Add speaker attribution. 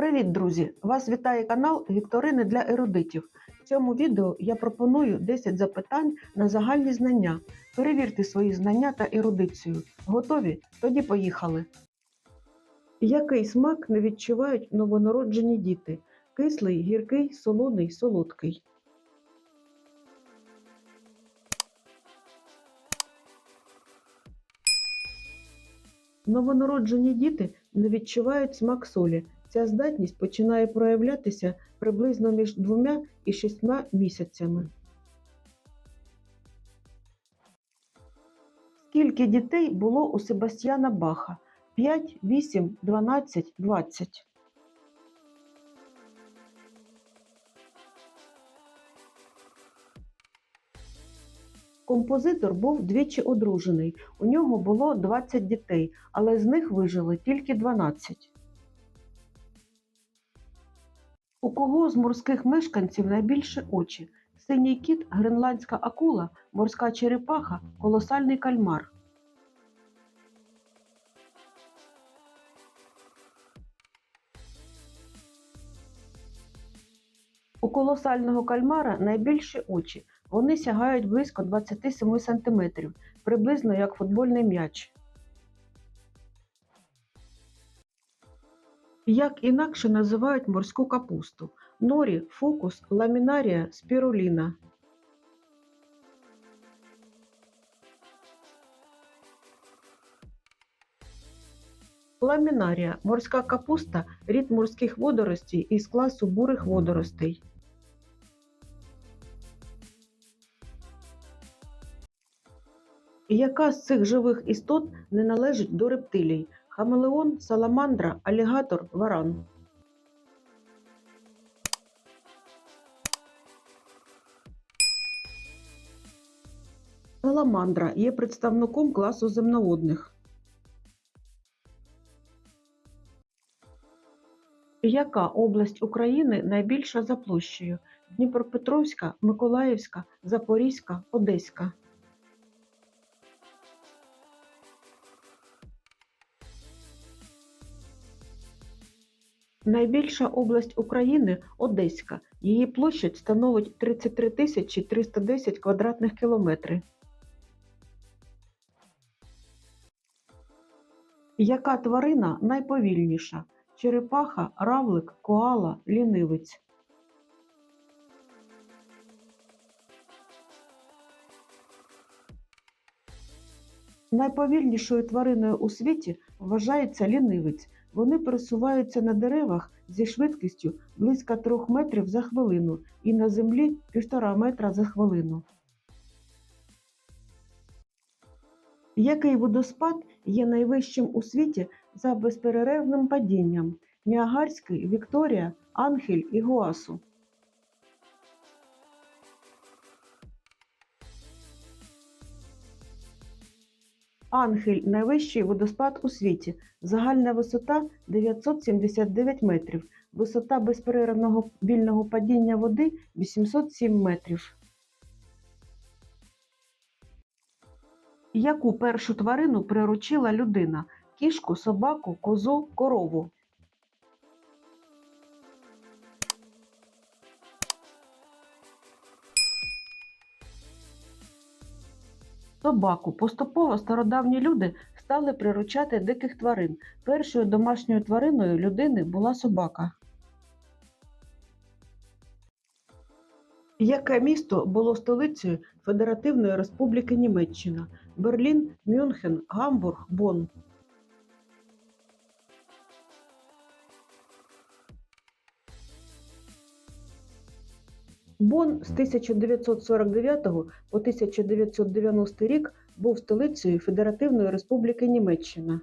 Speaker 1: Привіт, друзі! Вас вітає канал Вікторини для ерудитів. В цьому відео я пропоную 10 запитань на загальні знання. Перевірте свої знання та ерудицію. Готові? Тоді поїхали. Який смак не відчувають новонароджені діти? Кислий, гіркий, солоний, солодкий. Новонароджені діти не відчувають смак солі. Ця здатність починає проявлятися приблизно між двома і шістьма місяцями. Скільки дітей було у Себастьяна Баха? 5, 8, 12, 20. Композитор був двічі одружений. У нього було 20 дітей, але з них вижило тільки 12. У кого з морських мешканців найбільше очі? Синій кіт, гренландська акула, морська черепаха, колосальний кальмар. У колосального кальмара найбільші очі. Вони сягають близько 27 см, приблизно як футбольний м'яч. Як інакше називають морську капусту? Норі, фокус, ламінарія, спіруліна. Ламінарія морська капуста рід морських водоростей із класу бурих водоростей. Яка з цих живих істот не належить до рептилій? Хамелеон, саламандра, алігатор, варан. Саламандра є представником класу земноводних. Яка область України найбільша за площею? Дніпропетровська, Миколаївська, Запорізька, Одеська. Найбільша область України Одеська. Її площадь становить 33 тисячі 310 квадратних кілометрів. Яка тварина найповільніша? Черепаха, равлик, коала, лінивець. Найповільнішою твариною у світі вважається лінивець. Вони пересуваються на деревах зі швидкістю близько 3 метрів за хвилину і на землі 1,5 метра за хвилину. Який водоспад є найвищим у світі за безперервним падінням? Ніагарський, Вікторія, Ангель і Гуасу. Ангель найвищий водоспад у світі. Загальна висота 979 метрів. Висота безперервного вільного падіння води 807 метрів. Яку першу тварину приручила людина? Кішку, собаку, козу, корову. Собаку. Поступово стародавні люди стали приручати диких тварин. Першою домашньою твариною людини була собака. Яке місто було столицею Федеративної Республіки Німеччина? Берлін, Мюнхен, Гамбург, Бонн. Бонн з 1949 по 1990 рік був столицею Федеративної Республіки Німеччина.